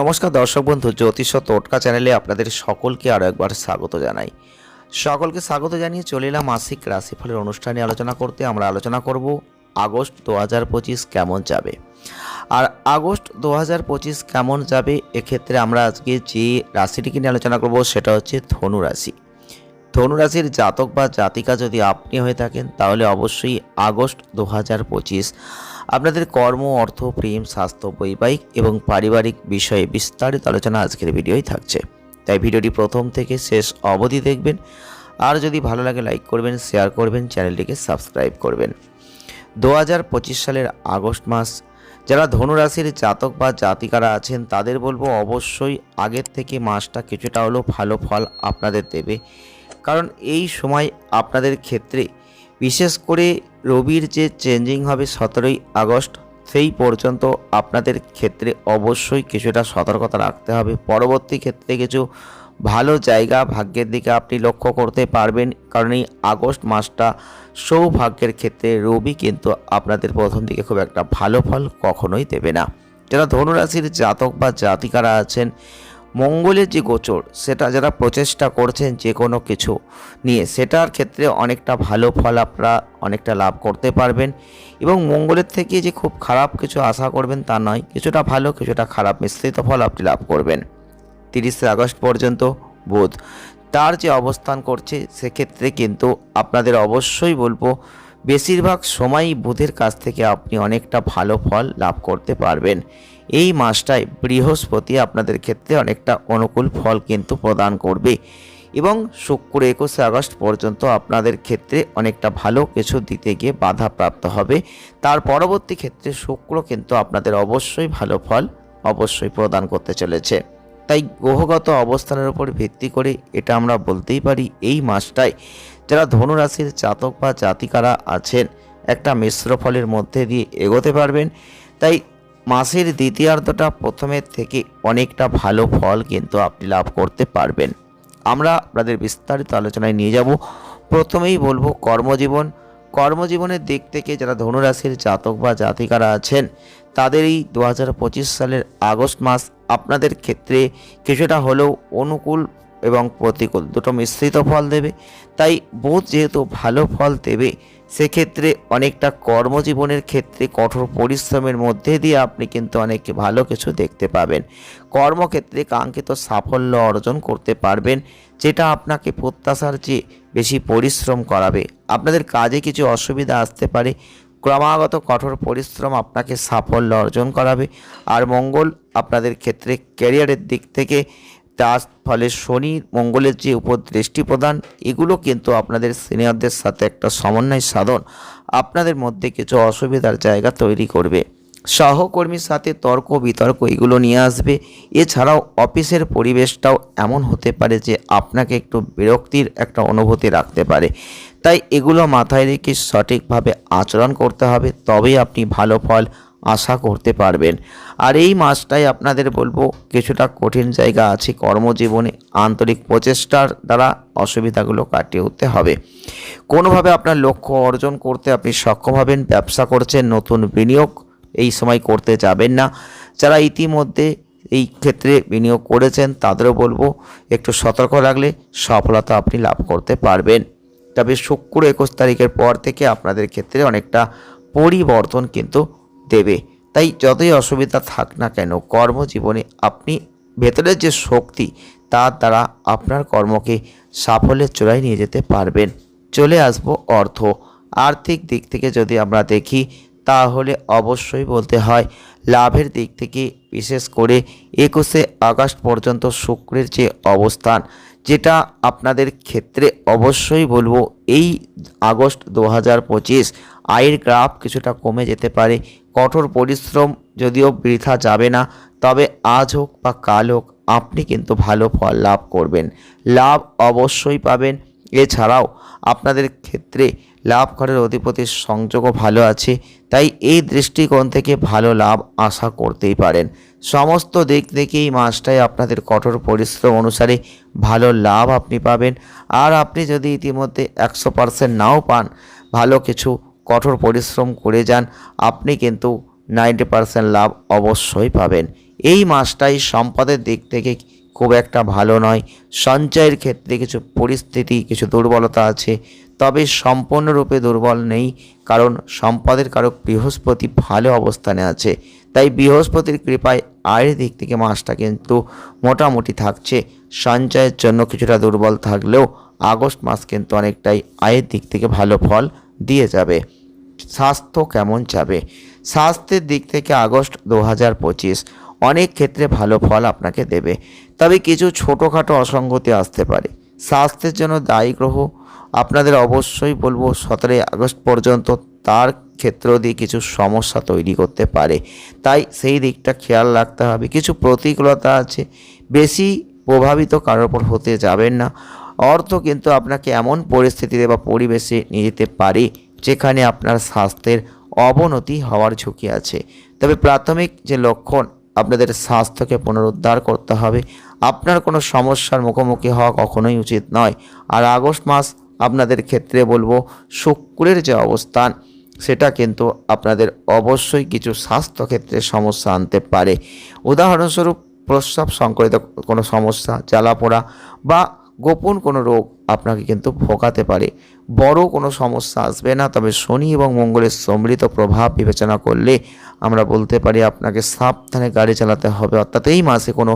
নমস্কার দর্শক বন্ধু, জ্যোতিষ টোটকা চ্যানেলে আপনাদের সকলকে আরও একবার স্বাগত জানাই। সকলকে স্বাগত জানিয়ে চলে এলাম মাসিক রাশিফলের অনুষ্ঠানে আলোচনা করতে। আমরা আলোচনা করব আগস্ট দু হাজার পঁচিশ কেমন যাবে। আর আগস্ট দু হাজার পঁচিশ কেমন যাবে, এক্ষেত্রে আমরা আজকে যে রাশিটিকে নিয়ে আলোচনা করব সেটা হচ্ছে ধনু রাশি। ধনু রাশির জাতক বা জাতিকা যদি আপনি হয়ে থাকেন, তাহলে অবশ্যই আগস্ট দু হাজার পঁচিশ আপনাদের কর্ম, অর্থ, প্রেম, স্বাস্থ্য, বৈবাহিক এবং পারিবারিক বিষয়ে বিস্তারিত আলোচনা আজকের ভিডিওই থাকছে। তাই ভিডিওটি প্রথম থেকে শেষ অবধি দেখবেন। আর যদি ভালো লাগে, লাইক করবেন, শেয়ার করবেন, চ্যানেলটিকে সাবস্ক্রাইব করবেন। দু হাজার পঁচিশ সালের আগস্ট মাস, যারা ধনুরাশির জাতক বা জাতিকারা আছেন, তাদের বলব অবশ্যই আগের থেকে মাসটা কিছুটা হলেও ভালো ফল আপনাদের দেবে। কারণ এই সময় আপনাদের ক্ষেত্রে বিশেষ করে রবির যে চেঞ্জিং হবে সতেরোই আগস্ট, সেই পর্যন্ত আপনাদের ক্ষেত্রে অবশ্যই কিছুটা সতর্কতা রাখতে হবে। পরবর্তী ক্ষেত্রে কিছু ভালো জায়গা ভাগ্যের দিকে আপনি লক্ষ্য করতে পারবেন, কারণ এই আগস্ট মাসটা সৌভাগ্যের ক্ষেত্রে রবি কিন্তু আপনাদের প্রথম দিকে খুব একটা ভালো ফল কখনোই দেবে না। যারা ধনুরাশির জাতক বা জাতিকারা আছেন মঙ্গলের যে গোচর, সেটা যারা প্রচেষ্টা করছেন যে কোনো কিছু নিয়ে, সেটার ক্ষেত্রে অনেকটা ভালো ফল আপনারা অনেকটা লাভ করতে পারবেন। এবং মঙ্গলের থেকে যে খুব খারাপ কিছু আশা করবেন তা নয়, কিছুটা ভালো, কিছুটা খারাপ মিশ্রিত ফল আপনি লাভ করবেন। তিরিশে আগস্ট পর্যন্ত বুধ তার যে অবস্থান করছে, সেক্ষেত্রে কিন্তু আপনাদের অবশ্যই বলব, বেশিরভাগ সময়ই বুধের কাছ থেকে আপনি অনেকটা ভালো ফল লাভ করতে পারবেন। এই মাসটায় বৃহস্পতি আপনাদের ক্ষেত্রে অনেকটা অনুকূল ফল কিন্তু প্রদান করবে। এবং শুক্র একুশে আগস্ট পর্যন্ত আপনাদের ক্ষেত্রে অনেকটা ভালো কিছু দিতে গিয়ে বাধাপ্রাপ্ত হবে। তার পরবর্তী ক্ষেত্রে শুক্র কিন্তু আপনাদের অবশ্যই ভালো ফল অবশ্যই প্রদান করতে চলেছে। তাই গ্রহগত অবস্থানের উপর ভিত্তি করে এটা আমরা বলতেই পারি এই মাসটায় যারা ধনুরাশির জাতক বা জাতিকারা আছেন, একটা মিশ্র ফলের মধ্যে দিয়ে এগোতে পারবেন। তাই মাসের দ্বিতীয়ার্ধটা প্রথমের থেকে অনেকটা ভালো ফল কিন্তু আপনি লাভ করতে পারবেন। আমরা আপনাদের বিস্তারিত আলোচনায় নিয়ে যাব। প্রথমেই বলব কর্মজীবন। কর্মজীবনের দিক থেকে যারা ধনুরাশির জাতক বা জাতিকারা আছেন, তাদের এই দু হাজার পঁচিশ সালের আগস্ট মাস আপনাদের ক্ষেত্রে কিছুটা হলেও অনুকূল এবং প্রতিকূল। দুটো মিশ্রিত ফল দেবে। তাই বোধ যেহেতু ভালো ফল দেবে সেক্ষেত্রে অনেকটা কর্মজীবনের ক্ষেত্রে কঠোর পরিশ্রমের মধ্যে দিয়ে আপনি কিন্তু অনেক ভালো কিছু দেখতে পাবেন। কর্মক্ষেত্রে কাঙ্ক্ষিত সাফল্য অর্জন করতে পারবেন, যেটা আপনাকে প্রত্যাশার চেয়ে বেশি পরিশ্রম করাবে। আপনাদের কাজে কিছু অসুবিধা আসতে পারে, ক্রমাগত কঠোর পরিশ্রম আপনাকে সাফল্য অর্জন করাবে। আর মঙ্গল আপনাদের ক্ষেত্রে ক্যারিয়ারের দিক থেকে তার ফলে শনি মঙ্গলের যে উপর দৃষ্টি প্রদান, এগুলো কিন্তু আপনাদের সিনিয়রদের সাথে একটা সমন্বয় সাধন আপনাদের মধ্যে কিছু অসুবিধার জায়গা তৈরি করবে। সহকর্মীর সাথে তর্ক, বিতর্ক এগুলো নিয়ে আসবে। এছাড়াও অফিসের পরিবেশটাও এমন হতে পারে যে আপনাকে একটু বিরক্তির একটা অনুভূতি রাখতে পারে। তাই এগুলো মাথায় রেখে সঠিকভাবে আচরণ করতে হবে। তবেই আপনি ভালো ফল আশা করতে পারবেন। আর এই মাসটাই আপনাদের বলব, কিছুটা কঠিন জায়গা আছে কর্মজীবনে, আন্তরিক প্রচেষ্টার দ্বারা অসুবিধাগুলো কাটিয়ে উঠতে হবে। কোনোভাবে আপনার লক্ষ্য অর্জন করতে আপনি সক্ষম হবেন, ব্যবসা করছেন, নতুন বিনিয়োগ এই সময় করতে যাবেন না। যারা ইতিমধ্যে এই ক্ষেত্রে বিনিয়োগ করেছেন, তাদেরও বলব, একটু সতর্ক রাখলে সফলতা আপনি লাভ করতে পারবেন। তবে শুক্র একুশ তারিখের পর থেকে আপনাদের ক্ষেত্রে অনেকটা পরিবর্তন কিন্তু দেবে। তাই যতই অসুবিধা থাক না কেন, কর্মজীবনে আপনি ভেতরের যে শক্তি, তার দ্বারা আপনার কর্মকে সাফল্যের চূড়ায় নিয়ে যেতে পারবেন। চলে আসব অর্থ। আর্থিক দিক থেকে যদি আমরা দেখি, তাহলে অবশ্যই বলতে হয়, লাভের দিক থেকে বিশেষ করে একুশে আগস্ট পর্যন্ত শুক্রের যে অবস্থান যেটা আপনাদের ক্ষেত্রে অবশ্যই বলব, এই আগস্ট দু হাজার পঁচিশ আয়ের গ্রাফ কিছুটা কমে যেতে পারে, কঠোর পরিশ্রম যদিও বৃথা যাবে না, তবে আজ হোক বা কাল হোক আপনি কিন্তু ভালো ফল লাভ করবেন। লাভ অবশ্যই পাবেন। এছাড়াও আপনাদের ক্ষেত্রে লাভ ঘরের অধিপতির সংযোগও ভালো আছে, তাই এই দৃষ্টিকোণ থেকে ভালো লাভ আশা করতেই পারেন। সমস্ত দিক থেকে এই মাসটায় আপনাদের কঠোর পরিশ্রম অনুসারে ভালো লাভ আপনি পাবেন। আর আপনি যদি ইতিমধ্যে একশো পার্সেন্ট নাও পান, ভালো কিছু কঠোর পরিশ্রম করে যান, আপনি কিন্তু নাইনটি পার্সেন্ট লাভ অবশ্যই পাবেন। এই মাসটাই সম্পদের দিক থেকে খুব একটা ভালো নয়। সঞ্চয়ের ক্ষেত্রে কিছু পরিস্থিতি, কিছু দুর্বলতা আছে। তবে সম্পূর্ণরূপে দুর্বল নেই, কারণ সম্পদের কারক বৃহস্পতি ভালো অবস্থানে আছে। তাই বৃহস্পতির কৃপায় আয়ের দিক থেকে মাসটা কিন্তু মোটামুটি থাকছে। সঞ্চয়ের জন্য কিছুটা দুর্বল থাকলেও আগস্ট মাস কিন্তু অনেকটাই আয়ের দিক থেকে ভালো ফল দিয়ে যাবে। স্বাস্থ্য কেমন যাবে? স্বাস্থ্যের দিক থেকে আগস্ট দু হাজার পঁচিশ অনেক ক্ষেত্রে ভালো ফল আপনাকে দেবে। তবে কিছু ছোটোখাটো অসঙ্গতি আসতে পারে। স্বাস্থ্যের জন্য দায়ী গ্রহ, আপনাদের অবশ্যই বলব সতেরোই আগস্ট পর্যন্ত তার ক্ষেত্র দিয়ে কিছু সমস্যা তৈরি করতে পারে। তাই সেই দিকটা খেয়াল রাখতে হবে। কিছু প্রতিকূলতা আছে, বেশি প্রভাবিত কারোর ওপর হতে যাবেন না। অর্থ কিন্তু আপনাকে এমন পরিস্থিতিতে বা পরিবেশে নিয়ে যেতে পারে, যেখানে আপনার স্বাস্থ্যের অবনতি হওয়ার ঝুঁকি আছে। তবে প্রাথমিক যে লক্ষণ আপনাদের স্বাস্থ্যকে পুনরুদ্ধার করতে হবে। আপনার কোনো সমস্যার মুখোমুখি হওয়া কখনোই উচিত নয়। আর আগস্ট মাস আপনাদের ক্ষেত্রে বলব, শুক্রের যে অবস্থান, সেটা কিন্তু আপনাদের অবশ্যই কিছু স্বাস্থ্য ক্ষেত্রে সমস্যা আনতে পারে। উদাহরণস্বরূপ প্রস্রাব সংক্রামিত কোনো সমস্যা, জ্বালাপোড়া বা গোপন কোনো রোগ আপনাকে কিন্তু ভোগাতে পারে। বড় কোনো সমস্যা আসবে না, তবে শনি এবং মঙ্গলের সম্মিলিত প্রভাব বিবেচনা করলে আমরা বলতে পারি আপনাকে সাবধানে গাড়ি চালাতে হবে, অর্থাৎ এই মাসে কোনো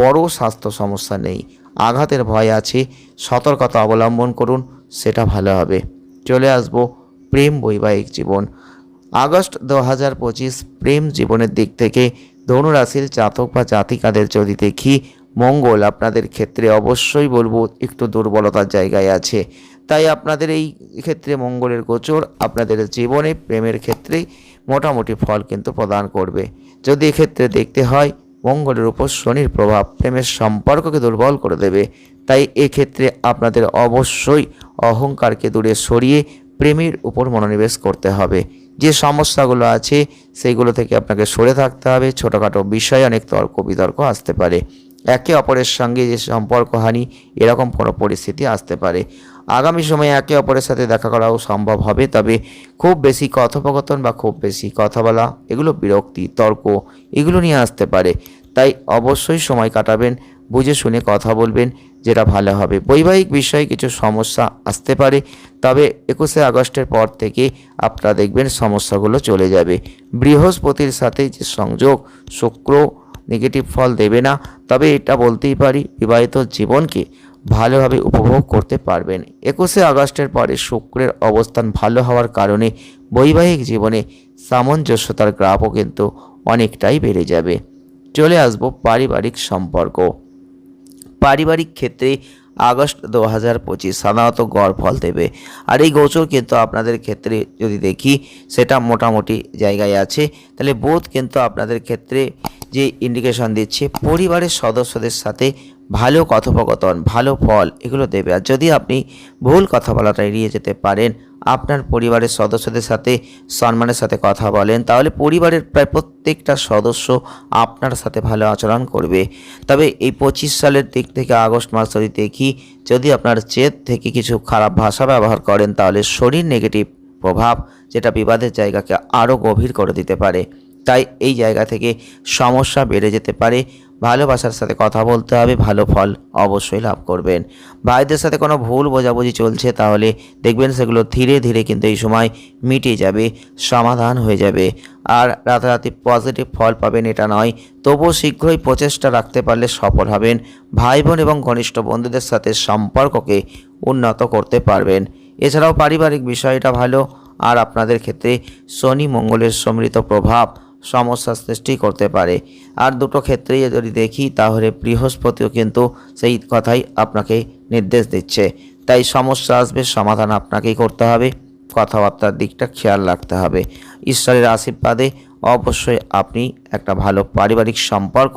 বড় স্বাস্থ্য সমস্যা নেই। আঘাতের ভয় আছে, সতর্কতা অবলম্বন করুন, সেটা ভালো হবে। চলে আসব প্রেম বৈবাহিক জীবন। আগস্ট দু হাজার পঁচিশ প্রেম জীবনের দিক থেকে ধনুরাশির জাতক বা জাতিকাদের যদি দেখি মঙ্গল আপনাদের ক্ষেত্রে অবশ্যই বলব, একটু দুর্বলতার জায়গায় আছে। তাই আপনাদের এই ক্ষেত্রে মঙ্গলের গোচর, আপনাদের জীবনে প্রেমের ক্ষেত্রে মোটামুটি ফল কিন্তু প্রদান করবে। যদি এক্ষেত্রে দেখতে হয়, মঙ্গলের উপর শনির প্রভাব প্রেমের সম্পর্ককে দুর্বল করে দেবে। তাই এক্ষেত্রে আপনাদের অবশ্যই অহংকারকে দূরে সরিয়ে প্রেমের উপর মনোনিবেশ করতে হবে। যে সমস্যাগুলো আছে সেইগুলো থেকে আপনাকে সরে থাকতে হবে। ছোটোখাটো বিষয়ে, অনেক তর্ক বিতর্ক আসতে পারে। একে অপরের সঙ্গে যে সম্পর্কহানি এরকম কোনো পরিস্থিতি আসতে পারে। আগামী সময়ে একে অপরের সাথে দেখা করাও সম্ভব হবে, তবে খুব বেশি কথোপকথন বা খুব বেশি কথা বলা, এগুলো বিরক্তি, তর্ক, এগুলো নিয়ে আসতে পারে। তাই অবশ্যই সময় কাটাবেন, বুঝে শুনে কথা বলবেন, যেটা ভালো হবে। বৈবাহিক বিষয়ে কিছু সমস্যা আসতে পারে, তবে একুশে আগস্টের পর থেকে আপনারা দেখবেন সমস্যাগুলো চলে যাবে। বৃহস্পতির সাথে যে সংযোগ, শুক্র নেগেটিভ ফল দেবে না, তবে এটা বলতেই পারি বিবাহিত জীবনকে ভালোভাবে উপভোগ করতে পারবেন। একুশে আগস্টের পরে শুক্রের অবস্থান ভালো হওয়ার কারণে বৈবাহিক জীবনে সামঞ্জস্যতার গ্রাফও কিন্তু অনেকটাই বেড়ে যাবে। চলে আসব পারিবারিক সম্পর্ক। পারিবারিক ক্ষেত্রে আগস্ট দু হাজার পঁচিশ সাধারণত গড় ফল দেবে। আর এই গোচর কিন্তু আপনাদের ক্ষেত্রে যদি দেখি, সেটা মোটামুটি জায়গায় আছে। তাহলে বোধ কিন্তু আপনাদের ক্ষেত্রে যে ইন্ডিকেশন দিচ্ছে, পরিবারের সদস্যদের সাথে ভালো কথোপকথন, ভালো ফল এগুলো দেবে। আর যদি আপনি ভুল কথা বলাটা এড়িয়ে যেতে পারেন, আপনার পরিবারের সদস্যদের সাথে সম্মানের সাথে কথা বলেন, তাহলে পরিবারের প্রায় প্রত্যেকটা সদস্য আপনার সাথে ভালো আচরণ করবে। তবে এই পঁচিশ সালের দিক থেকে, আগস্ট মাস যদি দেখি, যদি আপনার চেত থেকে কিছু খারাপ ভাষা ব্যবহার করেন, তাহলে শরীর নেগেটিভ প্রভাব, যেটা বিবাদের জায়গাকে আরও গভীর করে দিতে পারে। তাই এই জায়গা থেকে সমস্যা বেড়ে যেতে পারে। ভালোবাসার সাথে কথা বলতে হবে, ভালো ফল অবশ্যই লাভ করবেন। ভাইদের সাথে কোনো ভুল বোঝাবুঝি চলছে তাহলে দেখবেন সেগুলো ধীরে ধীরে কিন্তু এই সময় মিটে যাবে, সমাধান হয়ে যাবে। আর রাতারাতি পজিটিভ ফল পাবেন এটা নয়, তবুও শীঘ্রই প্রচেষ্টা রাখতে পারলে সফল হবেন। ভাই বোন এবং ঘনিষ্ঠ বন্ধুদের সাথে সম্পর্ককে উন্নত করতে পারবেন। এছাড়াও পারিবারিক বিষয়টা ভালো, আর আপনাদের ক্ষেত্রে শনি মঙ্গলের সম্মিলিত প্রভাব সমস্যা সৃষ্টি করতে পারে। আর দুটো ক্ষেত্রেই যদি দেখি, তাহলে বৃহস্পতিও কিন্তু সেই কথাই আপনাকে নির্দেশ দিচ্ছে। তাই সমস্যা আসবে, সমাধান আপনাকেই করতে হবে। কথাবার্তার দিকটা খেয়াল রাখতে হবে। ঈশ্বরের আশীর্বাদে অবশ্যই আপনি একটা ভালো পারিবারিক সম্পর্ক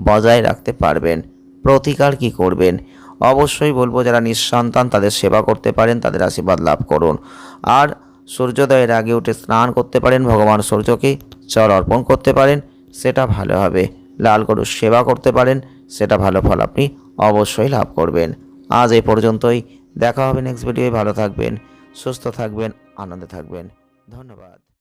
বজায় রাখতে পারবেন। প্রতিকার কি করবেন? অবশ্যই বলব, যারা নিঃসন্তান, তাদের সেবা করতে পারেন, তাদের আশীর্বাদ লাভ করুন। আর সূর্যোদয়ের আগে উঠে স্নান করতে পারেন। ভগবান সূর্যকে জল অর্পণ করতে পারেন, সেটা ভালো হবে। লাল গরুর সেবা করতে পারেন, সেটা ভালো ফল আপনি অবশ্যই লাভ করবেন। আজ এই পর্যন্তই। দেখা হবে নেক্সট ভিডিওয়ে ভালো থাকবেন, সুস্থ থাকবেন, আনন্দে থাকবেন। ধন্যবাদ।